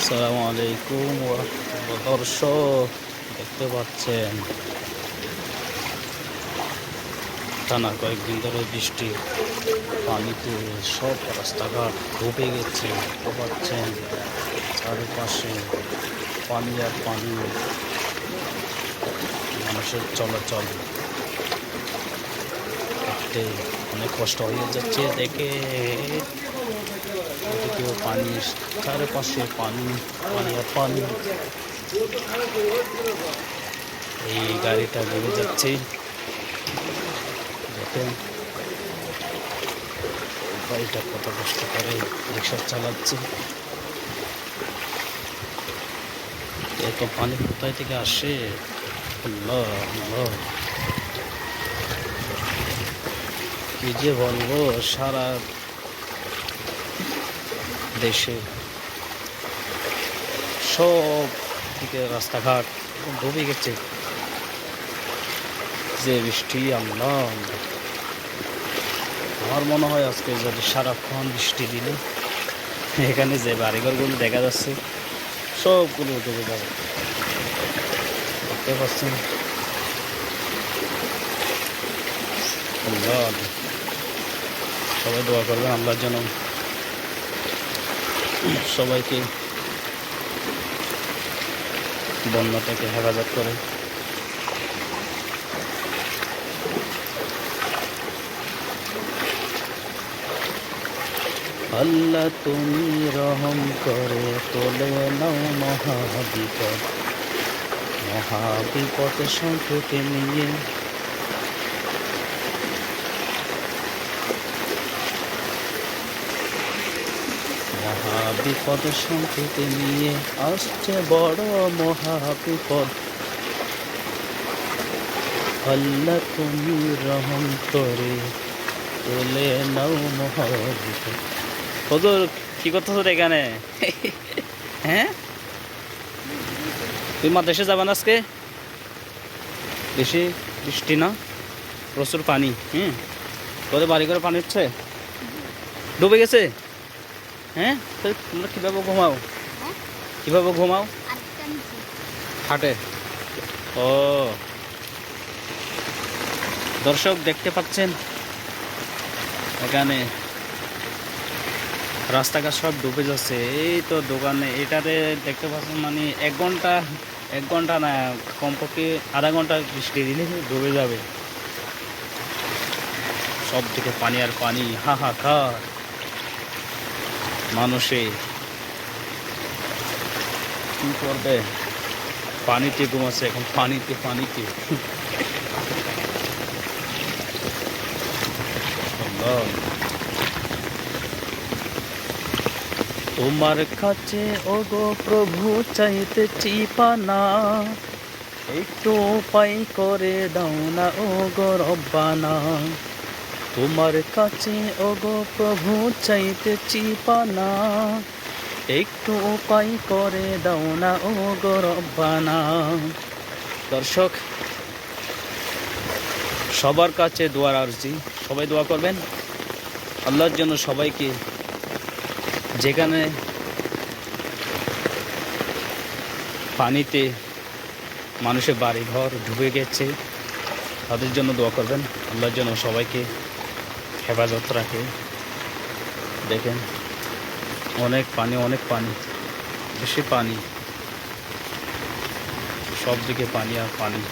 আসসালামু আলাইকুম দর্শক দেখতে পাচ্ছেন, টানা কয়েকদিন ধরে বৃষ্টি, পানিতে সব রাস্তাঘাট ডুবে গেছে, দেখতে পাচ্ছেন, চারিপাশে পানি আর পানি, মানুষের চলাচল। অনেক কষ্ট হয়ে যাচ্ছে, দেখে পানি, চারপাশে পানি পানি আর পানি। এই গাড়িটা ডুবে যাচ্ছে। দেখেন, গাড়িটা কত কষ্ট করে রিক্সা চালাচ্ছে। এত পানি কোথায় থেকে আসে? কি যে বলব, সারা দেশে। সব দিকে রাস্তাঘাট ডুবে গেছে। যে বৃষ্টি, আল্লাহ। আমার মনে হয় আজকে যদি সারাক্ষণ বৃষ্টি দিলে, এখানে যে বাড়িঘরগুলো দেখা যাচ্ছে, সবগুলো ডুবে যাবে। দেখতে পাচ্ছেন। সবাই দোয়া করবেন আল্লাহর জন্য। সবাইকে বন্যা থেকে হেফাজত করে। আল্লাহ তুমি রহম করে তোলে নাও মহাবিপদ। মহাবিপদ সংকটে নিয়ে মহাবিপদ সংকেতে নিয়ে আসছে বড় মহাবিপদ। আল্লাহ তুমি রহম করে তোলে নাও মহাবিপদ। হজুর কি করতেছো এখানে? হ্যাঁ? তুই মা দেশে যাবেন আজকে? বেশি বৃষ্টি না? প্রচুর পানি হুম? তোদের বাড়ি করে পানি হচ্ছে? ডুবে গেছে? হ্যাঁ? তোমরা কীভাবে ঘুমাও? হ্যাঁ? কীভাবে ঘুমাও? হাটে। ও। দর্শক দেখতে পাচ্ছেন? এখানে রাস্তাঘাট সব ডুবে যাচ্ছে। এই তো দোকানে এটাতে দেখতে পাচ্ছেন মানে এক ঘণ্টা এক ঘণ্টা না কমপক্ষে আধা ঘণ্টা বৃষ্টি দিলে ডুবে যাবে। সব দিকে পানি আর পানি। হা হা হাহাকার মানুষে কি করবে? পানিতে ঘুমাচ্ছে, এখন পানিতে পানিতে। তোমার কাছে ও গো প্রভু, চাইতেছি পানা। একটু উপায় করে দাও না ও গো রব্বানা। তোমার কাছে ও গো প্রভু চাইতেছি পানা একটু উপায় করে দাও না ও গো রব্বানা। দর্শক, সবার কাছে দোয়ার আরজি। সবাই দোয়া করবেন। আল্লাহর জন্য সবাইকে যেখানে পানিতে মানুষের বাড়ি ঘর ডুবে গেছে, তাদের জন্য দোয়া করবেন। আল্লাহর জন্য সবাইকে হেফাজত রাখে। দেখেন, অনেক পানি অনেক পানি, বেশি পানি। সব দিকে পানি আর পানি।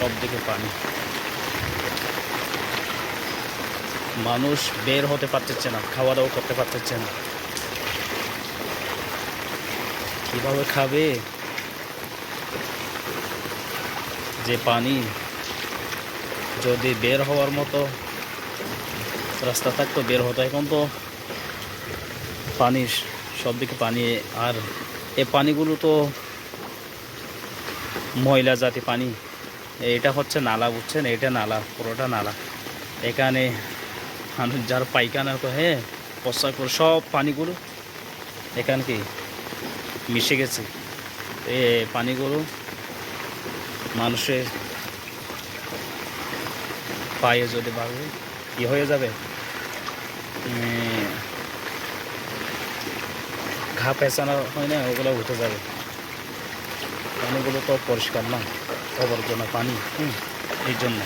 সব দিকে পানি। মানুষ বের হতে পারতেছে না খাওয়া দাওয়া করতে পারতেছে না। কীভাবে খাবে? যে পানি যদি বের হওয়ার মতো রাস্তা থাকতো, বের হতো। এখন তো পানি সব দিকে পানি, আর এ পানিগুলো তো ময়লা জাতি পানি। এটা হচ্ছে নালা, বুঝছেন? এটা নালা, পুরোটা নালা। এখানে মানুষ যার পায়খানা হ্যাঁ পশ্চাৎ করে সব পানিগুলো এখানে কি মিশে গেছে। এ পানিগুলো মানুষের পায়ে যদি বাড়বে, কি হয়ে যাবে? ঘা পেঁচানো হয় না, ওগুলো উঠে যাবে। পানিগুলো তো পরিষ্কার না আবর্জনা পানি এই জন্য।